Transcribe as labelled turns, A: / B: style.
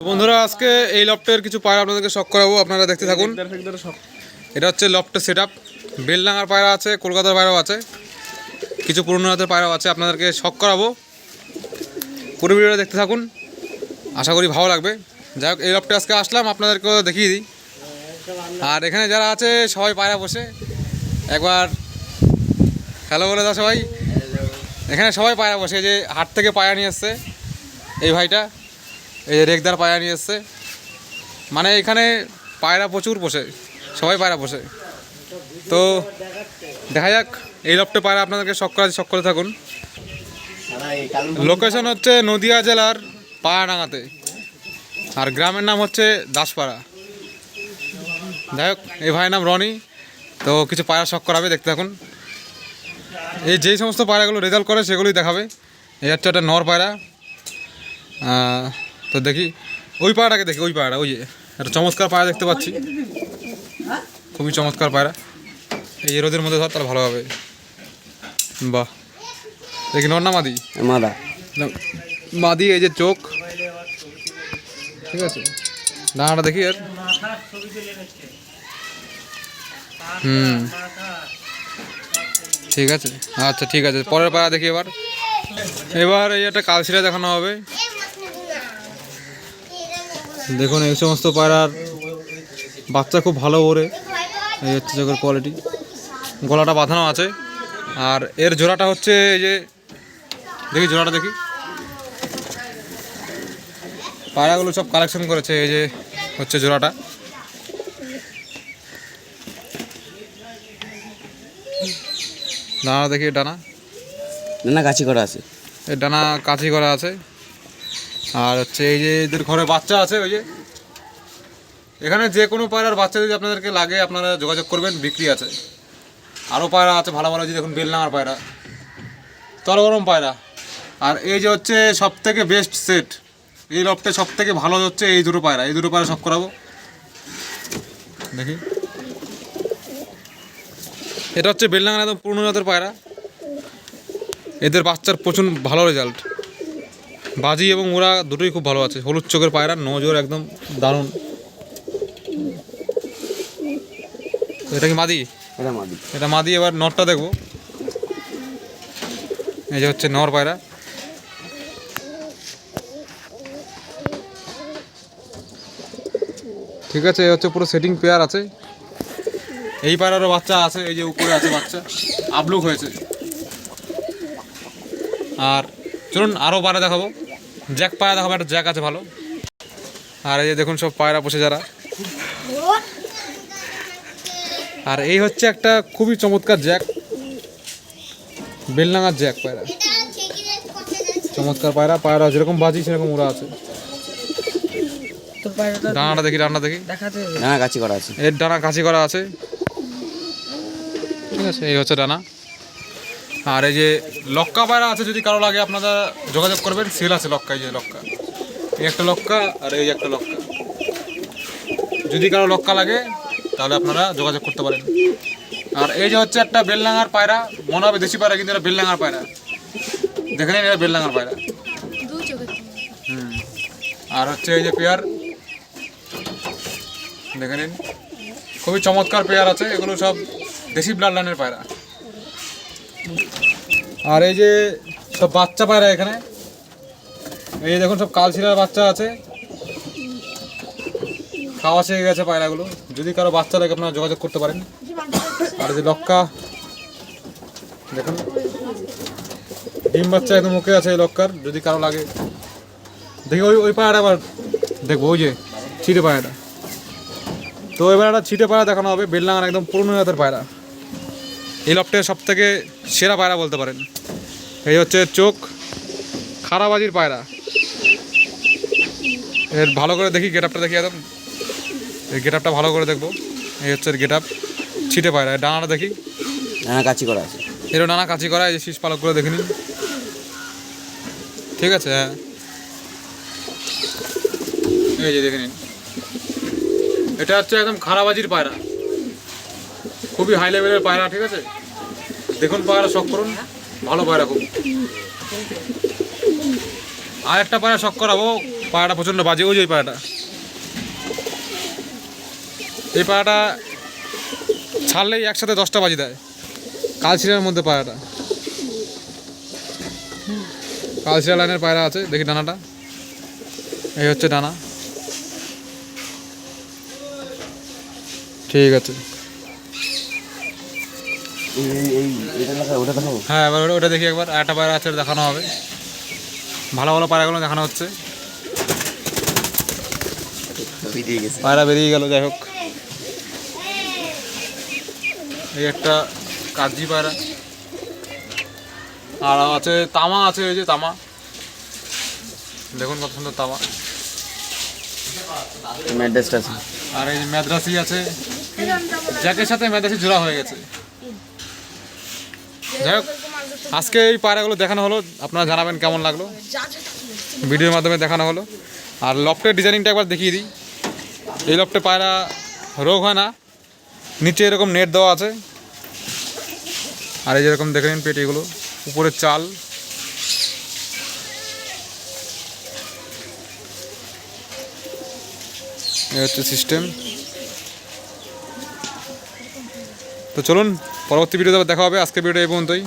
A: বন্ধুরা, আজকে এই লফটের কিছু পায়রা আপনাদেরকে শখ করাবো, আপনারা দেখতে থাকুন। এটা হচ্ছে লফটের সেট আপ বেলডাঙ্গার পায়রা আছে, কলকাতার পায়রাও আছে, কিছু পুরনো হাতের পায়রাও আছে, আপনাদেরকে শখ করাবো। পুরো ভিডিওটা দেখতে থাকুন, আশা করি ভালো লাগবে। যাই হোক, এই লফটে আজকে আসলাম, আপনাদেরকেও দেখিয়ে দিই। আর এখানে যারা আছে, সবাই পায়রা বসে একবার হ্যালো বলে দাও সবাই। এখানে সবাই পায়রা বসে যে হাট থেকে পায়রা নিয়ে এসছে, এই ভাইটা। এই যে রেগদার পায়রা নিয়ে এসছে। মানে এখানে পায়রা প্রচুর বসে সবাই পায়রা বসে তো দেখা যাক, এই লপটে পায়রা আপনাদেরকে করা শখ করে থাকুন। লোকেশন হচ্ছে নদিয়া জেলার পায়াডাঙ্গাতে। আর গ্রামের নাম হচ্ছে দাসপাড়া। যাই হোক এই ভাইয়ের নাম রনি। তো কিছু পায়রা শখ করাবে, দেখতে থাকুন। এই যেই সমস্ত পায়রাগুলো রেজাল্ট করে, সেগুলোই দেখাবে। এই হচ্ছে একটা নর পায়রা। তো দেখি ওই পায়রাটাকে দেখি ওই পায়রা ওই যে একটা চমৎকার পায়রা দেখতে পাচ্ছি। খুবই চমৎকার পায়রা এই রোদের মধ্যে ধর তাহলে ভালো হবে। বাহ। দেখি নর না মাদি?
B: মাদা।
A: মাদি এই যে চোখ। ঠিক আছে। ডানাটা দেখি আর। হুম। ঠিক আছে। আচ্ছা ঠিক আছে। পরের পাড়া দেখি এবার। এবার এই একটা কালশিরা দেখানো হবে। দেখুন এই সমস্ত পায়রার বাচ্চা খুব ভালো ওরে। এই হচ্ছে চোখের কোয়ালিটি গলাটা বাঁধানো আছে। আর এর জোড়াটা হচ্ছে এই যে দেখি জোড়াটা দেখি। পায়রাগুলো সব কালেকশন করেছে এই যে হচ্ছে জোড়াটা। ডানা দেখি ডানা
B: ডানা কাছি করা আছে।
A: এই ডানা কাঁচি করা আছে। আর হচ্ছে এই যে এদের ঘরে বাচ্চা আছে, ওই যে। এখানে যে কোনো পায়রার বাচ্চা যদি আপনাদেরকে লাগে, আপনারা যোগাযোগ করবেন, বিক্রি আছে। আরও পায়রা আছে, ভালো ভালো যে দেখুন বেলনাঙার পায়রা। তরগরম পায়রা। আর এই যে হচ্ছে সব থেকে বেস্ট সেট এই লফটে সব থেকে ভালো হচ্ছে এই দুটো পায়রা। এই দুটো পায়রা সব করাবো। দেখি। এটা হচ্ছে বেলনাঙার একদম পুরনো জাতের পায়রা। এদের বাচ্চার প্রচুর ভালো রেজাল্ট বাজি এবং ওরা দুটোই খুব ভালো আছে। হলুদ চোখের পায়রা নজর একদম দারুণ। এটা কি মাদি?
B: এটা মাদি।
A: এটা মাদি এবার নরটা দেখব। এই যে হচ্ছে নর পায়রা। ঠিক আছে এই হচ্ছে পুরো সেটিং পেয়ার আছে। এই পায়রারও বাচ্চা আছে এই যে উপরে আছে বাচ্চা। আবলুক হয়েছে। আর চলুন আরও পায়রা দেখাবো। জ্যাক পায়রা দেখাবো একটা জ্যাক আছে ভালো। আর এই যে দেখুন সব পায়রা বসে যারা। আর এই হচ্ছে একটা খুবই চমৎকার জ্যাক। বেলনাঙার জ্যাক পায়রা। চমৎকার পায়রা পায়রা যেরকম বাজি সেরকম ওরা আছে। ডানাটা দেখি ডানা দেখি।
C: দেখাতে।
B: না গাছি করা আছে।
A: এর ডানা কাঁচি করা আছে। ঠিক আছে এই হচ্ছে ডানা। আর এই যে লক্কা পায়রা আছে যদি কারও লাগে আপনারা যোগাযোগ করবেন সেল আছে লক্কা এই যে লক্কা। এই একটা লক্কা আর এই একটা লক্কা। যদি কারও লক্কা লাগে তাহলে আপনারা যোগাযোগ করতে পারেন। আর এই যে হচ্ছে একটা বেললাঙার পায়রা মনে হবে দেশি পায়রা কিন্তু এটা বেললাঙার পায়রা। দেখে নিন এটা বেললাঙার পায়রা। হুম। আর হচ্ছে এই যে পেয়ার। দেখে নিন। খুবই চমৎকার পেয়ার আছে এগুলো সব দেশি ব্লাড লাইনের পায়রা। আর এই যে সব বাচ্চা পায়রা এখানে। এই যে দেখুন সব কালশিরার বাচ্চা আছে। খাওয়া শিখে গেছে পায়রাগুলো। যদি কারও বাচ্চা লাগে আপনারা যোগাযোগ করতে পারেন। আর এই যে লক্কা, দেখুন। ডিম বাচ্চা একদম মুখে আছে এই লক্কার, যদি কারও লাগে। দেখি ওই ওই পায়রাটা আবার দেখব, ওই যে ছিটে পায়রাটা। তো এবার একটা ছিটে পায়রা দেখানো হবে বেললাঙার একদম পুরনো জাতের পায়রা। এই লফটের সব থেকে সেরা পায়রা বলতে পারেন। এই হচ্ছে চোখ খারাবাজির পায়রা। এর ভালো করে দেখি গেট আপটা দেখি একদম। এই গেট আপটা ভালো করে দেখব। এই হচ্ছে গেট আপ ছিটে পায়রা। ডানাটা দেখি।
B: না গাছি করা আছে।
A: এরও নানা কাছি করা এই যে শীষ পালক করে দেখে নিন। ঠিক আছে হ্যাঁ। এই যে দেখে নিন। এটা হচ্ছে একদম খারাবাজির পায়রা। খুবই হাই লেভেলের পায়রা, ঠিক আছে? দেখুন পায়রা, শখ করুন। ভালো পায়রা খুব। আর একটা পায়রা শখ করাবো পাড়াটা প্রচণ্ড বাজে, ওই যে ওই পাড়াটা এই পাড়াটা ছাড়লেই একসাথে দশটা বাজি দেয়। কালচিরার মধ্যে পায়রাটা। কালচিরা লাইনের পায়রা আছে, দেখি ডানাটা। এই হচ্ছে ডানা। ঠিক আছে
B: এই এই- এই এটা দেখা ওটা দেখাবো
A: হ্যাঁ এবার ওটা- ওটা দেখি একবার। আর একটা পায়রা আছে দেখানো হবে। ভালো ভালো পায়রাগুলো দেখানো হচ্ছে। পায়রা বেরিয়ে গেল যাই হোক। এই একটা কাজি পায়রা। আর আছে তামা আছে ওই যে তামা। দেখুন কত সুন্দর তামা।
B: ম্যাড্রেসটা আছে।
A: আর এই যে মেদ্রাসি আছে। জ্যাকের সাথে মেদ্রাসি জোড়া হয়ে গেছে। যাই হোক, আজকে এই পায়রাগুলো দেখানো হলো। আপনারা জানাবেন কেমন লাগল। ভিডিওর মাধ্যমে দেখানো হলো। আর লফটের ডিজাইনিংটা একবার দেখিয়ে দিই। এই লফটে পায়রা রোগ হয় না। নিচে এরকম নেট দেওয়া আছে। আর এই যেরকম দেখে নিন পেটিগুলো উপরে চাল। হচ্ছে সিস্টেম। তো চলুন পরবর্তী ভিডিওতে দেখা হবে। আজকে ভিডিও এই পর্যন্তই।